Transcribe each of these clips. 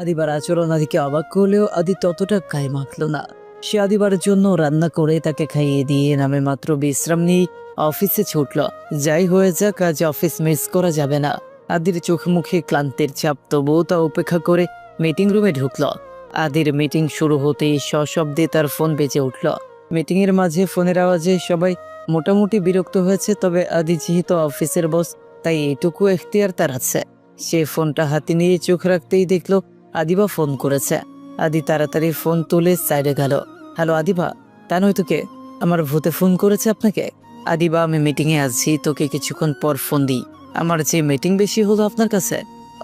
আদিবার আচরণ আদিকে অবাক করলেও আদি ততটা গায়ে মাখল না। সে আদিবার জন্য রান্না করে তাকে খাইয়ে দিয়ে নামে মাত্র বিশ্রাম নিয়ে অফিসে ছুটল। যাই হয়ে যাক, আজ অফিস মিস করা যাবে না। আদির চোখ মুখে ক্লান্তির চাপ তবুও তা উপেক্ষা করে মিটিং রুমে ঢুকল। আদির মিটিং শুরু হতেই সশব্দে তার ফোন বেজে উঠল। মিটিংয়ের মাঝে ফোনের আওয়াজে সবাই মোটামুটি বিরক্ত হয়েছে, তবে আদি যেহেতু অফিসের বস, তাই এটুকু এখতিয়ার তার আছে। সে ফোনটা হাতে নিয়ে চোখ রাখতেই দেখল আদিবা ফোন করেছে। আদি তাড়াতাড়ি ফোন তুলে সাইডে গেল। হ্যালো আদিবা তা নয় তোকে? আমার ভূতে ফোন করেছে আপনাকে? আদিবা, আমি মিটিংয়ে আছি, তোকে কিছুক্ষণ পর ফোন দিই। আমার যে মিটিং বেশি হলো আপনার কাছে?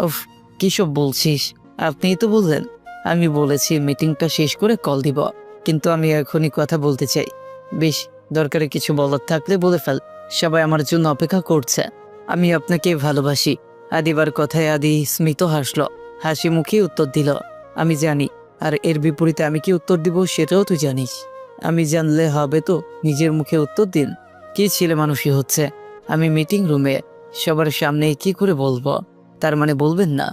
ওফ কী সব বলছিস? আপনিই তো বললেন। আমি বলেছি মিটিংটা শেষ করে কল দিব, কিন্তু আমি এখনই কথা বলতে চাই। বেশ, দরকারে কিছু বলার থাকলে বলে ফেল। সবাই আমার জন্য অপেক্ষা করছে। আমি আপনাকে ভালোবাসি। আদিবার কথায় আদি স্মিত হাসল। হাসি মুখে উত্তর দিল, আমি জানি, আর এর বিপরীতে আমি কি উত্তর দিব সেটাও তুই জানিস। আমি জানলে হবে তো নিজের মুখে উত্তর দিন। কি ছেলে মানুষই হচ্ছে। আমি মিটিং রুমে সবার সামনে কি করে বলব? তার মানে বলবেন না,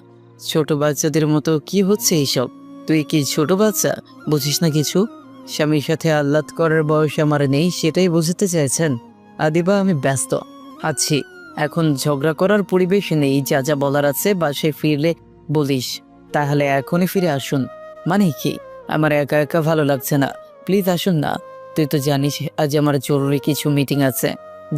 ছোট বাচ্চাদের মতো কি হচ্ছে এইসব? তুই কি ছোট বাচ্চা? বুঝিস না কিছু? স্বামীর সাথে আহ্লাদ করার বয়স আমার নেই, সেটাই বুঝতে চাইছেন। আদিবা, আমি ব্যস্ত। আছি এখন ঝগড়া করার পরিবেশ নেই, যা যা বলার আছে, বাসায় ফিরলে বলিস, তাহলে এখনই ফিরে আসুন। মানে কি? আমার একা একা ভালো লাগছে না। প্লিজ আসুন না। তুই তো জানিস, আজ আমার জরুরি কিছু মিটিং আছে।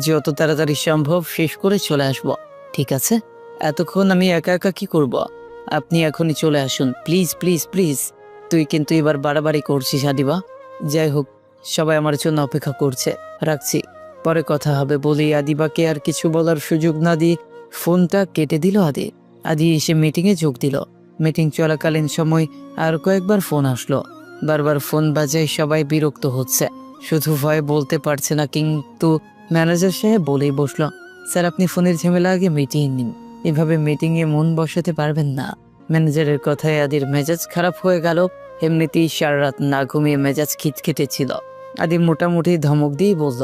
যত তাড়াতাড়ি সম্ভব শেষ করে চলে আসব। ঠিক আছে? এতক্ষণ আমি একা একা কি করব? আপনি এখনই চলে আসুন। Please please please. তুই কিন্তু এবার বাড়াবাড়ি করছিস, আদিবা। যাই হোক, সবাই আমার জন্য অপেক্ষা করছে। রাখছি। পরে কথা হবে বলি আদিবাকে আর কিছু বলার সুযোগ না দিয়ে ফোনটা কেটে দিল আদি। আদি এসে মিটিংয়ে যোগ দিল। মিটিং চলাকালীন সময় আর কয়েকবার ফোন আসলো। বারবার ফোন বাজায় সবাই বিরক্ত হচ্ছে। শুধু ভয় বলতে পারছে না, কিন্তু ম্যানেজার সাহেব বলেই বসল, স্যার, আপনি ফোনের ঝামেলা আগে মিটিয়ে নিন। এভাবে মিটিংয়ে মন বসাতে পারবেন না। ম্যানেজারের কথায় আদির মেজাজ খারাপ হয়ে গেল। এমনিতেই সারা রাত না ঘুমিয়ে মেজাজ খিটখিটে ছিল। আদি মোটামুটি ধমক দিয়েই বলল,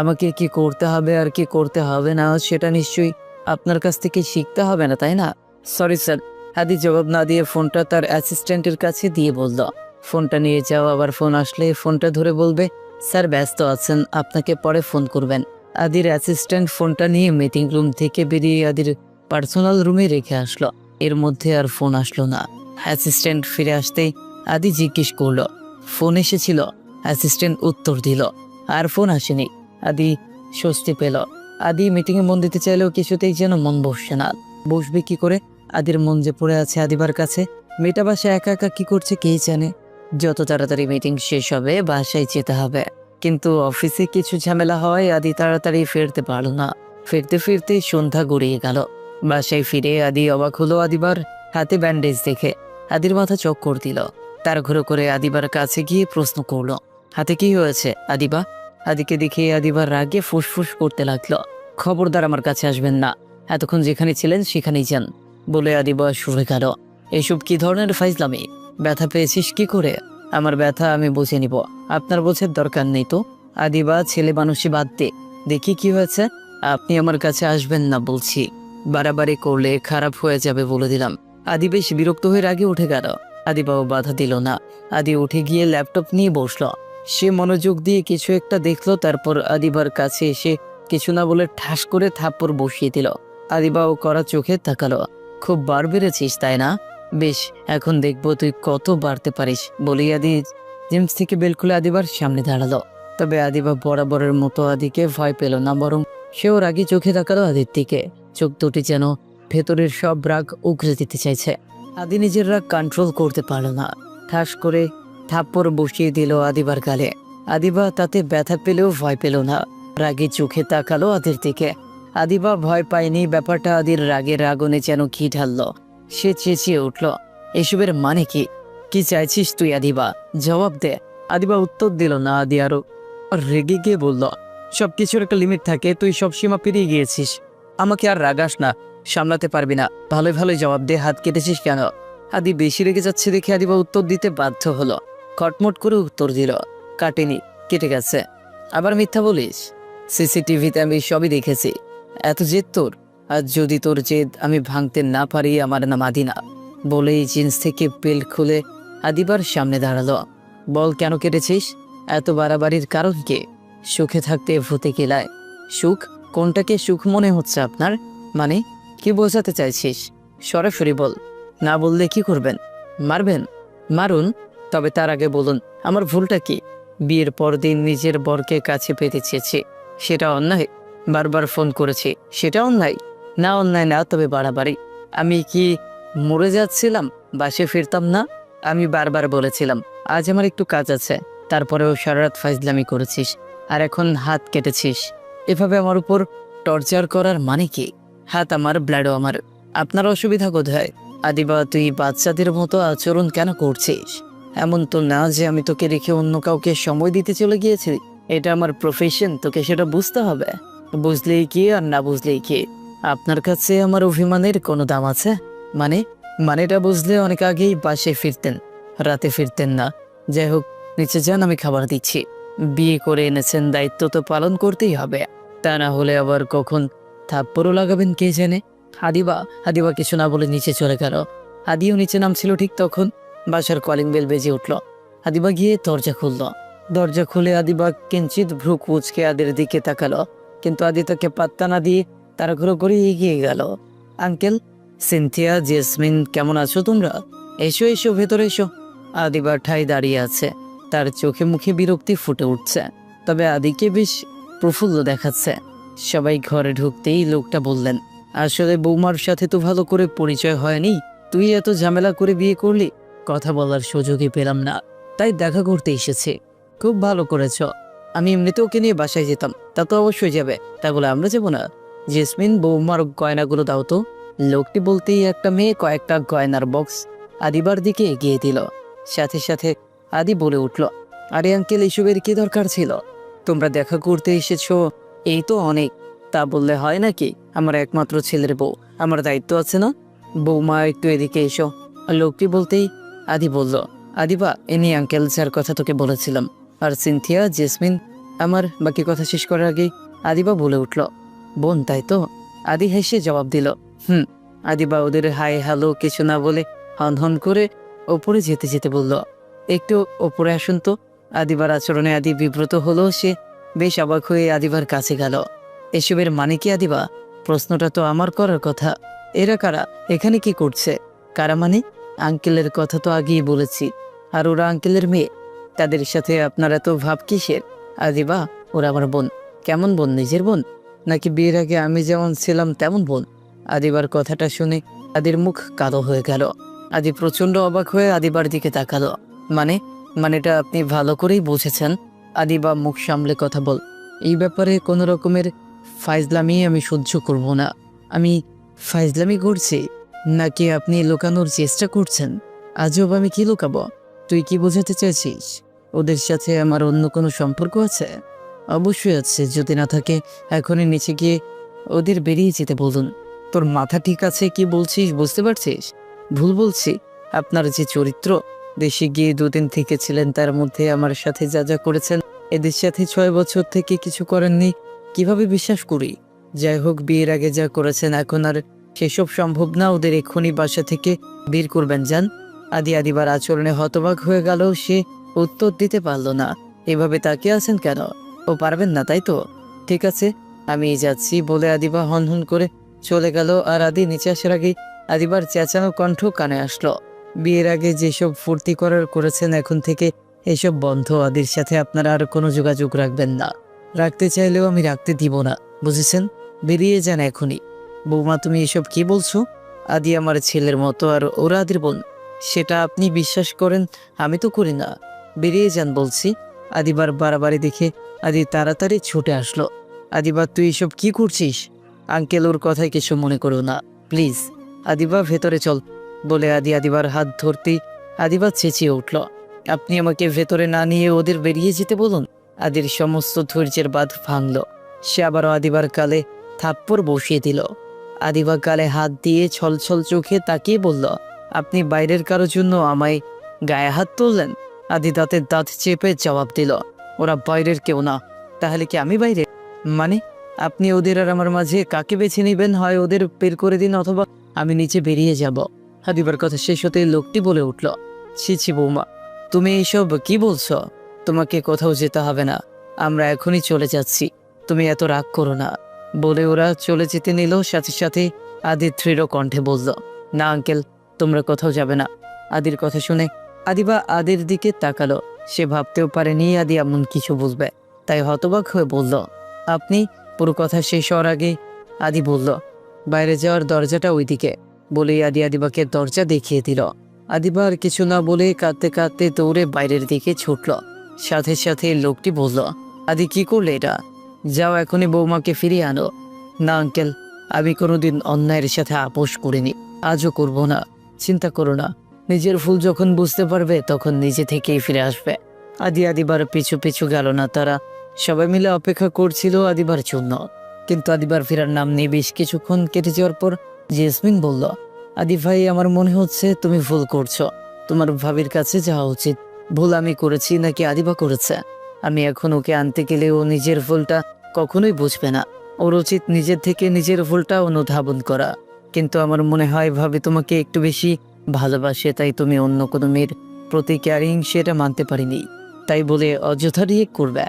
আমাকে কি করতে হবে আর কি করতে হবে না সেটা নিশ্চয়ই আপনার কাছ থেকে শিখতে হবে না, তাই না? সরি স্যার আদি জবাব না দিয়ে ফোনটা তার অ্যাসিস্ট্যান্টের কাছে দিয়ে বলল। ফোনটা নিয়ে যাও, আবার ফোন আসলে ফোনটা ধরে বলবে, স্যার, ব্যস্ত আছেন, আপনাকে পরে ফোন করবেন। আদির অ্যাসিস্ট্যান্ট ফোনটা নিয়ে মিটিং রুম থেকে বেরিয়ে আদির পার্সোনাল রুমে রেখে আসলো। এর মধ্যে আর ফোন আসলো না। অ্যাসিস্ট্যান্ট ফিরে আসতেই আদি জিজ্ঞেস করল। ফোন এসেছিল। অ্যাসিস্ট্যান্ট উত্তর দিল। আর ফোন আসেনি। আদি স্বস্তি পেল। আদি মিটিংয়ে মন দিতে চাইলেও কিছুতেই যেন মন বসছে না। বসবে কি করে? আদির মন যে পড়ে আছে আদিবার কাছে। মেয়েটা বাসায় একা একা কি করছে কে জানে? যত তাড়াতাড়ি মিটিং শেষ হবে, বাসায় যেতে হবে। কিন্তু অফিসে কিছু ঝামেলা হয়, আদি তাড়াতাড়ি ফিরতে পারল না। ফিরতে ফিরতে সন্ধ্যা গড়িয়ে গেল। বাসায় ফিরে আদি অবাক হলো আদিবার হাতে ব্যান্ডেজ দেখে। আদির মাথা চক্কর দিল। তার ঘুরে করে আদিবার কাছে গিয়ে প্রশ্ন করল, হাতে কি হয়েছে, আদিবা? আদিকে দেখে আদিবার রাগে ফুসফুস করতে লাগল। খবরদার আমার কাছে আসবেন না। এতক্ষণ যেখানে ছিলেন সেখানেই যান, বলে আদিবা সরে গেল। এসব কি ধরনের ফাইজলামি? ব্যথা পেয়েছিস কি করে? আমার ব্যথা আমি বুঝে নিব। আপনার বোঝার দরকার নেই তো? আদিবা ছেলে মানুষই বাদ দে। দেখি কি হয়েছে। আপনি আমার কাছে আসবেন না বলছি। বাড়াবাড়ি করলে খারাপ হয়ে যাবে বলে দিলাম। আদি বেশ বিরক্ত হয়ে রাগে উঠে গেল। আদিবাবু বাধা দিল না। আদি উঠে গিয়ে ল্যাপটপ নিয়ে বসল। সে মনোযোগ দিয়ে কিছু একটা দেখল, তারপর আদিবার কাছে এসে কিছু না বলে ঠাস করে থাপ্পড় বসিয়ে দিল। আদিবা ও করা চোখে তাকালো। খুব বার বেড়েছিস, তাই না? বেশ, এখন দেখব তুই কত বাড়তে পারিস বলি আদি জেমস থেকে বেল খুলে আদিবার সামনে দাঁড়াল। তবে আদিবা বরাবরের মতো আদিকে ভয় পেল না, বরং সেও রাগি চোখে তাকালো আদির দিকে। চোখ দুটি যেন ভেতরের সব রাগ উগরে দিতে চাইছে। আদি নিজের রাগ কন্ট্রোল করতে পারল না। ঠাস করে থাপ্পড় বসিয়ে দিল আদিবার গালে। আদিবা তাতে ব্যথা পেলেও ভয় পেল না। রাগে চোখে তাকালো আদির দিকে। আদিবা ভয় পায়নি, ব্যাপারটা আদির রাগের আগুনে যেন ঘি ঢাললো। সে চেঁচিয়ে উঠল, এসবের মানে কি? কি চাইছিস তুই আদিবা? জবাব দে। আদিবা উত্তর দিল না আদি আরও। রেগে গিয়ে বলল সব কিছুর একটা লিমিট থাকে, তুই সব সীমা পেরিয়ে গিয়েছিস। আমাকে আর রাগাস না, সামলাতে পারবি না। ভালোই ভালোই জবাব দে, হাত কেটেছিস কেন? আদি বেশি রেগে যাচ্ছে দেখে আদিবা উত্তর দিতে বাধ্য হলো। খটমট করে উত্তর দিল, কাটেনি, কেটে গেছে। আবার মিথ্যা বলিস? সিসিটিভিতে আমি সবই দেখেছি। এত জেদ তোর? আর যদি তোর জেদ আমি ভাঙতে না পারি, আমার নাম আদিনা। বলেই জিন্স থেকে বেল্ট খুলে আদিবার সামনে দাঁড়াল। বল, কেন কেটেছিস? এত বাড়াবাড়ির কারণ কে? সুখে থাকতে ভূতে কিলায় সুখ? কোনটাকে সুখ মনে হচ্ছে আপনার? মানে কি বোঝাতে চাইছিস? সরাসরি বল। না বললে কি করবেন? মারবেন? মারুন? তবে তার আগে বলুন, আমার ভুলটা কি? বিয়ের পর দিন নিজের বরকে কাছে পেতে চেয়েছি। সেটা অন্যায়। বারবার ফোন করেছি। সেটা অন্যায়। না অন্যায় না, তবে বাড়াবাড়ি। আমি কি মরে যাচ্ছিলাম? বাসে ফিরতাম না? আমি বারবার বলেছিলাম, আজ আমার একটু কাজ আছে। তারপরেও সারারাত ফাইজলামি করেছিস আর এখন হাত কেটেছিস। এভাবে আমার উপর টর্চার করার মানে কি? হাত আমার, ব্লাডও আমার। আপনার অসুবিধা কোথায় আদিবা, তুই বাচ্চাদের মতো আচরণ কেন করছিস? এমন তো না যে আমি তোকে রেখে অন্য কাউকে সময় দিতে চলে গিয়েছি। এটা আমার প্রফেশন তোকে সেটা বুঝতে হবে। বুঝলেই কি আর না বুঝলেই কি? আপনার কাছে আমার অভিমানের কোনো দাম আছে? মানে মানেটা বুঝলে অনেক আগেই বাসে ফিরতেন, রাতে ফিরতেন না। যাই হোক, নিচে যান, আমি খাবার দিচ্ছি। বিয়ে করে এনেছেন, দায়িত্ব তো পালন করতেই হবে। তা না হলে আবার কখন থাপ্পড়ও লাগাবেন কে জানে? হাদিবা হাদিবা কিছু না বলে নিচে চলে গেল। হাদিও নিচে নামছিল ঠিক তখন। বাসার কলিং বেল বেজে উঠল। হাদিবা গিয়ে দরজা খুলল। দরজা খুলে আদিবা কিঞ্চিত ভ্রু কুচকে আদির দিকে তাকালো। কিন্তু আদি তাকে পাত্তা না দিয়ে তাড়াহুড়ো করে এগিয়ে গেল। আঙ্কেল, সিনথিয়া, জেসমিন, কেমন আছো তোমরা? এসো এসো, ভেতরে এসো। আদিবা ঠাই দাঁড়িয়ে আছে। তার চোখে মুখে বিরক্তি ফুটে উঠছে। তবে আদিকে বেশ প্রফুল্ল দেখাচ্ছে। সবাই ঘরে ঢুকতেই লোকটা বললেন, আসলে বৌমার সাথে তো ভালো করে পরিচয় হয়নি। তুই এত ঝামেলা করে বিয়ে করলি কথা বলার সুযোগই পেলাম না, তাই দেখা করতে এসেছি। খুব ভালো করেছ। আমি এমনিতেও ওকে নিয়ে বাসায় যেতাম, তা তো অবশ্যই যাবে। তা বলে আমরা যাব না। জেসমিন বৌমার গয়নাগুলো দাও তো। লোকটি বলতেই একটা মেয়ে কয়েকটা গয়নার বক্স আদিবার দিকে এগিয়ে দিল। সাথে সাথে আদি বলে উঠল, আরে আঙ্কেল, এসবের কি দরকার ছিল? তোমরা দেখা করতে এসেছ, এই তো অনেক। তা বললে হয় নাকি? আমার একমাত্র ছেলের বউ। আমার দায়িত্ব আছে না? বৌমা, একটু এদিকে এসো। লোকটি বলতেই আদি বলল, আদিবা এনি আঙ্কেল যার কথা তোকে বলেছিলাম। আর সিনথিয়া, জেসমিন, আমার বাকি কথা শেষ করার আগেই আদিবা বলে উঠল, বোন, তাই তো? আদি হেসে জবাব দিল, হুম। আদিবা ওদের হাই হ্যালো কিছু না বলে হন হন করে ওপরে যেতে যেতে বলল, একটু ওপরে আসুন তো। আদিবার আচরণে আদি বিব্রত হলো, সে বেশ অবাক হয়ে আদিবার কাছে গেল, এসবের মানে কি আদিবা? প্রশ্নটা তো আমার করার কথা। এরা কারা? এখানে কি করছে? কারা মানে? আঙ্কেলের কথা তো আগেই বলেছি। আর ওরা আঙ্কেলের মেয়ে। তাদের সাথে আপনার এত ভাব কিসের? আদিবা ওরা আমার বোন। কেমন বোন, নিজের বোন? নাকি বিয়ের আগে আমি যেমন ছিলাম তেমন বোন? আদিবার কথাটা শুনে আদির মুখ কালো হয়ে গেল। আদি প্রচণ্ড অবাক হয়ে আদিবার দিকে তাকালো। মানে মানেটা আপনি ভালো করেই বুঝেছেন। আদিবা মুখ সামলে কথা বল। এই ব্যাপারে কোনো রকমের ফাইজলামি আমি সহ্য করব না। আমি ফাইজলামি করছি। নাকি আপনি লুকানোর চেষ্টা করছেন? আজব আমি কি লুকাবো? তুই কি বোঝাতে চাইছিস? ওদের সাথে আমার অন্য কোনো সম্পর্ক আছে? অবশ্যই আছে, যদি না থাকে এখনই নিচে গিয়ে ওদের বেরিয়ে যেতে বলুন। তোর মাথা ঠিক আছে কি বলছিস, বুঝতে পারছিস? ভুল বলছি। আপনার যে চরিত্র, দেশে গিয়ে দুদিন থেকে ছিলেন তার মধ্যে আমার সাথে যা যা করেছেন, এদের সাথে ছয় বছর থেকে কিছু করেননি, কীভাবে বিশ্বাস করি? যাই হোক, বিয়ের আগে যা করেছেন, এখন আর সেসব সম্ভব না, ওদের এক্ষুনি বাসা থেকে বের করবেন, যান। আদি আদিবার আচরণে হতবাক হয়ে গেল, সে উত্তর দিতে পারল না। এভাবে তাকিয়ে আছেন কেন? ও পারবেন না, তাই তো? ঠিক আছে, আমি যাচ্ছি বলে আদিবা হন হন করে চলে গেল, আর আদি নিচে আসার আগেই আদিবার চেঁচানো কণ্ঠ কানে আসলো। বিয়ের আগে যেসব ফুর্তি করার করেছেন, এখন থেকে এসব বন্ধ। আদির সাথে আপনারা আর কোনো যোগাযোগ রাখবেন না। রাখতে চাইলেও আমি রাখতে দিব না, বুঝেছেন? বেরিয়ে যান এখনই। বৌমা, তুমি এসব কি বলছো? আদি আমার ছেলের মতো আর ওরা আদির বোন। সেটা আপনি বিশ্বাস করেন, আমি তো করি না। বেরিয়ে যান বলছি। আদিবার বাড়াবাড়ি দেখে আদি তাড়াতাড়ি ছুটে আসলো। আদিবা, তুই এসব কি করছিস? আঙ্কেল, ওর কথায় কিছু মনে করো না। প্লিজ, আদিবা, ভেতরে চল। বলে আদি আদিবার হাত ধরতেই আদিবা চেঁচিয়ে উঠল। আপনি আমাকে ভেতরে না নিয়ে ওদের বেরিয়ে যেতে বলুন? আদির সমস্ত ধৈর্যের বাঁধ ভাঙল। সে আবারও আদিবার কালে থাপ্পড় বসিয়ে দিল। আদিবা গালে হাত দিয়ে ছলছল চোখে তাকিয়ে বলল, আপনি বাইরের কারোর জন্য আমায় গায়ে হাত তুললেন? আদি দাঁতের দাঁত চেপে জবাব দিল, ওরা বাইরের কেউ না, তাহলে কি আমি বাইরে? মানে আপনি ওদের আর আমার মাঝে কাকে বেছে নেবেন? হয় ওদের বের করে দিন অথবা আমি নিচে বেরিয়ে যাব? আদিবার কথা শেষ হতে লোকটি বলে উঠল, ছি ছি, বৌমা, তুমি এইসব কি বলছো? তোমাকে কোথাও যেতে হবে না, আমরা এখনই চলে যাচ্ছি, তুমি এত রাগ করো না। বলে ওরা চলে যেতে নিল। সাথে সাথে আদি দৃঢ় কণ্ঠে বলল, না, আঙ্কেল, তোমরা কোথাও যাবে না। আদির কথা শুনে আদিবা আদির দিকে তাকালো। সে ভাবতেও পারেনি আদি এমন কিছু বুঝবে। তাই হতবাক হয়ে বলল, আপনি পুরো কথা শেষ হওয়ার আগে, আদি বলল, বাইরে যাওয়ার দরজাটা ওইদিকে। বলেই আদি আদিবাকে দরজা দেখিয়ে দিল। আদিবা আর কিছু না বলে কাঁদতে কাঁদতে দৌড়ে বাইরের দিকে ছুটল। সাথে সাথে লোকটি বলল, আদি, কি করলে এটা? যাও এখনই বৌমাকে ফিরিয়ে আনো। না, আঙ্কেল, আমি কোনোদিন অন্যায়ের সাথে আপোষ করিনি। আজও করব না। চিন্তা করো না। নিজের ভুল যখন বুঝতে পারবে, তখন নিজে থেকেই ফিরে আসবে। আদি আদিবার পিছু পিছু গেল না তারা। সবাই মিলে অপেক্ষা করছিল আদিবার জন্য। কিন্তু আদিবার ফেরার নাম নেই বেশ কিছুক্ষণ কেটে যাওয়ার পর জেসমিন বলল, আদি ভাই, আমার মনে হচ্ছে তুমি ভুল করছ। তোমার ভাবির কাছে যাওয়া উচিত। ভুল আমি করেছি নাকি আদিবা করেছে? আমি এখন ওকে আনতে গেলে ও নিজের ভুলটা কখনোই বুঝবে না। ওর উচিত নিজের থেকে নিজের ভুলটা অনুধাবন করা। কিন্তু আমার মনে হয় ভাবে তোমাকে একটু বেশি ভালোবাসে, তাই তুমি অন্য কোনো মেয়ের প্রতি ক্যারিং সেটা মানতে পারিনি। তাই বলে অযথা রিয়েক্ট করবে।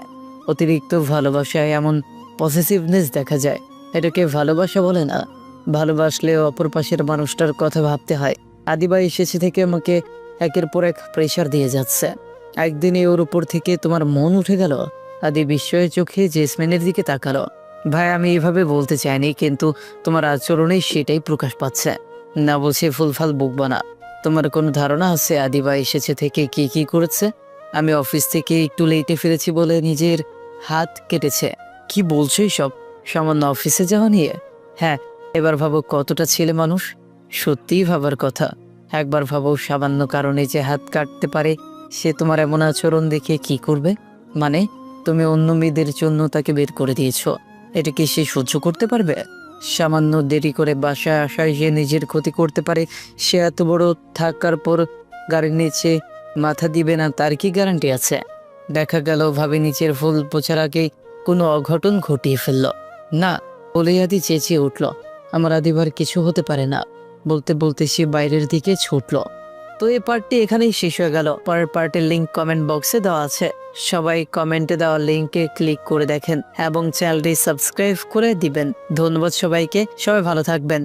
অতিরিক্ত ভালোবাসায় এমন পসেসিভনেস দেখা যায়। এটাকে ভালোবাসা বলে না। ভালোবাসলে অপর পাশের মানুষটার কথা ভাবতে হয়। আদিবা এসেছে থেকে আমাকে একের পর এক প্রেশার দিয়ে যাচ্ছে। একদিনে ওর উপর থেকে তোমার মন উঠে গেল। আদি বিস্ময়ের চোখে জেসমিনের দিকে তাকালো। ভাই, আমি এভাবে বলতে চাইনি, কিন্তু তোমার আচরণে সেটাই প্রকাশ পাচ্ছে। না বলছে ফুলফাল বুকবা না। তোমার কোনো ধারণা আছে, আদি আদিবা এসেছে থেকে কি কি করেছে? আমি অফিস থেকে একটু লেটে ফিরেছি বলে নিজের হাত কেটেছে। কি বলছো সব সামান্য অফিসে যাওয়া নিয়ে? হ্যাঁ এবার ভাবো কতটা ছেলে মানুষ? সত্যিই ভাবার কথা। একবার ভাবো সামান্য কারণে যে হাত কাটতে পারে সে তোমার এমন আচরণ দেখে কি করবে? মানে তুমি অন্য মেয়েদের জন্য তাকে বের করে দিয়েছ। এটা কি সে সহ্য করতে পারবে? সামান্য দেরি করে বাসায় আসায় যে নিজের ক্ষতি করতে পারে। সে এত বড় থাকার পর গাড়ির নিচে মাথা দিবে না, তার কি গ্যারান্টি আছে? দেখা গেল ভাবে নিচের ফুল পোছার আগে কোনো অঘটন ঘটিয়ে ফেলল। না বলে আদি চেঁচিয়ে উঠল। আমার আদিবার কিছু হতে পারে না। বলতে বলতে সে বাইরের দিকে ছুটল। তো এই পার্টটি এখানেই শেষ হয়ে গেল। পরের পার্টের লিঙ্ক কমেন্ট বক্সে দেওয়া আছে। সবাই কমেন্টে দেওয়া লিঙ্কে ক্লিক করে দেখেন এবং চ্যানেলটি সাবস্ক্রাইব করে দিবেন। ধন্যবাদ সবাইকে। সবাই ভালো থাকবেন।